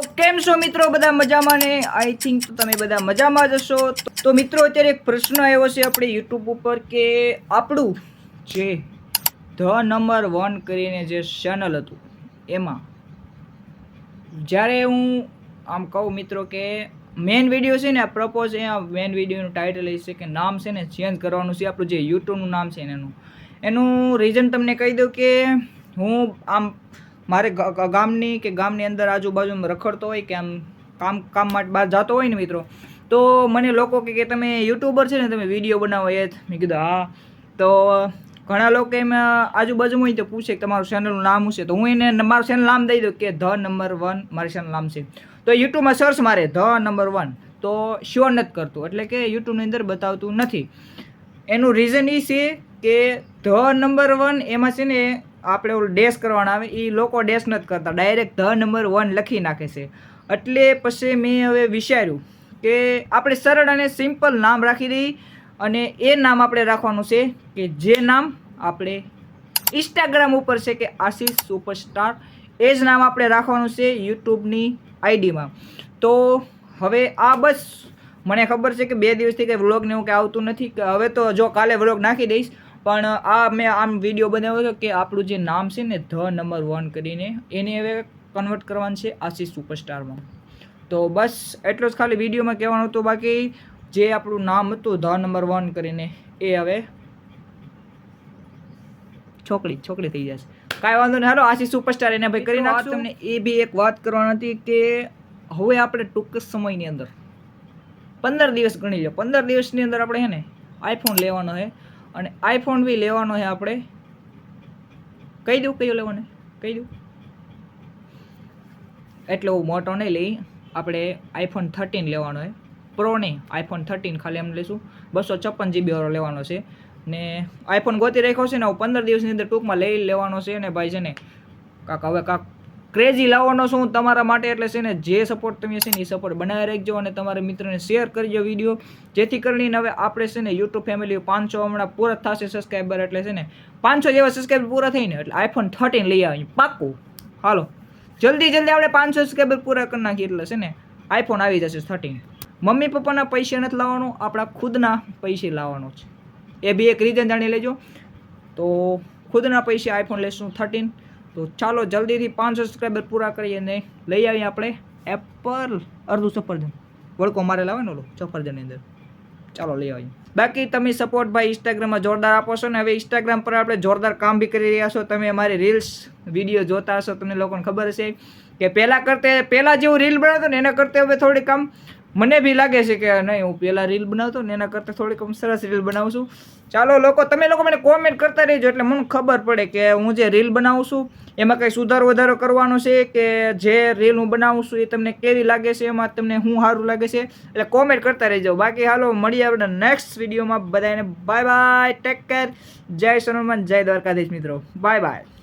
કેમ છો મિત્રો? બધા મજામાં ને? આઈ થિંક તમે બધા મજામાં જ હશો. તો મિત્રો, અત્યારે એક પ્રશ્ન આવ્યો છે આપણે યુટ્યુબ ઉપર કે આપણું જે ધ નંબર વન કરીને જે ચેનલ હતું, એમાં જ્યારે હું આમ કહું મિત્રો કે મેન વીડિયો છે ને પ્રપોઝ અહીંયા મેન વિડીયોનું ટાઇટલ એ છે કે નામ છે ને ચેન્જ કરવાનું છે, આપણું જે યુટ્યુબનું નામ છે એનું. એનું રીઝન તમને કહી દઉં કે હું આમ મારે ગામની કે ગામની અંદર આજુબાજુમાં રખડતો હોય કે આમ કામ કામ માટે બહાર જતો હોય ને મિત્રો, તો મને લોકો કે કે તમે યુટ્યુબર છે ને, તમે વીડિયો બનાવો એ મેં કીધું, હા. તો ઘણા લોકો એમ આજુબાજુમાં હોય તો પૂછે કે તમારું ચેનલનું નામ શું છે? તો હું એને મારું ચેનલ નામ દઈ દઉં કે ધ નંબર વન મારી ચેનલ નામ છે. તો યુટ્યુબમાં સર્ચ મારે ધ નંબર વન. તો શ્યોર નથી કરતું, એટલે કે યુટ્યુબની અંદર બતાવતું નથી. એનું રીઝન એ છે કે ધ નંબર વન એમાં છે ને આપણે ઓલું ડેશ કરવાના આવે એ લોકો ડેશ નથી કરતા. ડાયરેક્ટ ધ નંબર વન લખી નાખે છે. એટલે પછી મેં હવે વિચાર્યું કે આપણે સરળ અને સિમ્પલ નામ રાખી દઈ અને એ નામ આપણે રાખવાનું છે કે જે નામ આપણે ઇન્સ્ટાગ્રામ ઉપર છે કે આશીષ સુપરસ્ટાર એ જ નામ આપણે રાખવાનું છે યુટ્યુબની આઈડીમાં. તો હવે આ બસ. મને ખબર છે કે બે દિવસથી કંઈ વ્લોગ ને એવું કંઈ આવતું નથી. કે હવે તો જો કાલે વ્લોગ નાખી દઈશ. પણ આ મેં આમ વીડિયો બનાવ્યો હતો કે આપણું જે નામ છે ને ધ નંબર વન કરીને એને હવે કન્વર્ટ કરવાનું છે આશીષ સુપરસ્ટારમાં તો બસ એટલો જ ખાલી વિડીયોમાં કહેવાનું હતું. બાકી જે આપણું નામ હતું ધ નંબર વન કરીને એ હવે છોકરી છોકરી થઈ જશે. કાંઈ વાંધો નહીં. હાલો આશીષ સુપરસ્ટાર એને ભાઈ કરી નાખશું. તમને એ બી એક વાત કરવાની હતી કે હવે આપણે ટૂંક સમયની અંદર પંદર દિવસ ગણી લો પંદર દિવસની અંદર આપણે હે ને આઈફોન લેવાનો છે. અને આઈફોન બી લેવાનો છે આપણે. કહી દઉં કયો લેવાનો કહી દઉં. એટલો મોટો નહીં લઈ, આપણે આઈફોન થર્ટીન લેવાનો છે. પ્રો નહીં આઈફોન થર્ટીન ખાલી એમ લઈશું. બસો છપ્પન જીબી વાળો લેવાનો છે. ને આઈફોન ગોતી રાખ્યો છે ને, હું પંદર દિવસની અંદર ટૂંકમાં લઈ લેવાનો છે. ને ભાઈ છે ને, કાંક હવે કાક ક્રેઝી લાવવાનો છું તમારા માટે, એટલે છે ને, જે સપોર્ટ તમે છે ને, એ સપોર્ટ બનાવી રાખજો અને તમારા મિત્રોને શેર કરજો વીડિયો જેથી કરીને હવે આપણે છે ને યુટ્યુબ ફેમિલી પાંચસો હમણાં પૂરા થશે સબસ્ક્રાઈબર એટલે છે ને, પાંચસો જેવા સબસ્ક્રાઈબર પૂરા થઈને, એટલે આઈફોન થર્ટીન લઈ આવી પાક્કું. હાલો. જલ્દી જલ્દી આપણે પાંચસો સબસ્ક્રાઈબર પૂરા કરી નાખીએ, એટલે છે ને આઈફોન આવી જશે થર્ટીન મમ્મી પપ્પાના પૈસા નથી લાવવાનું, આપણા ખુદના પૈસે લાવવાનો છે. એ બી એક રીઝન જાણી લેજો. તો ખુદના પૈસે આઈફોન લેશું થર્ટીન તો ચાલો જલ્દીથી પાંચસો સબસ્ક્રાઈબર પૂરા કરીએ અને લઈ આવીએ આપણે એપલ અડધું સફરજન. વળકો મારે લાવે ને ઓલો સફરજનની અંદર. ચાલો લઈ આવીએ. બાકી તમે સપોર્ટ ભાઈ ઇન્સ્ટાગ્રામમાં જોરદાર આપો છો ને હવે ઇન્સ્ટાગ્રામ પર આપણે જોરદાર કામ બી કરી રહ્યા છો. તમે અમારી રીલ્સ વીડિયો જોતા હશો, તમને લોકોને ખબર હશે કે પહેલાં કરતે પહેલાં જેવું રીલ બનાવતો ને એના કરતાં હવે થોડી આમ મને બી લાગે છે કે નહીં, હું પહેલાં રીલ બનાવતો ને એના કરતાં થોડીક આમ સરસ રીલ બનાવું છું. ચાલો લોકો, તમે લોકો મને કોમેન્ટ કરતા રહેજો એટલે મને ખબર પડે કે હું જે રીલ બનાવું છું, એમાં કંઈ સુધારો વધારો કરવાનો છે કે જે રીલ હું બનાવું છું એ તમને કેવી લાગે છે, એમાં તમને શું સારું લાગે છે, એટલે કોમેન્ટ કરતા રહેજો. બાકી હાલો, મળીએ આપણે નેક્સ્ટ વિડીયોમાં બધાને બાય બાય ટેક કેર જય સોનલમાન જય દ્વારકાધીશ મિત્રો. Bye bye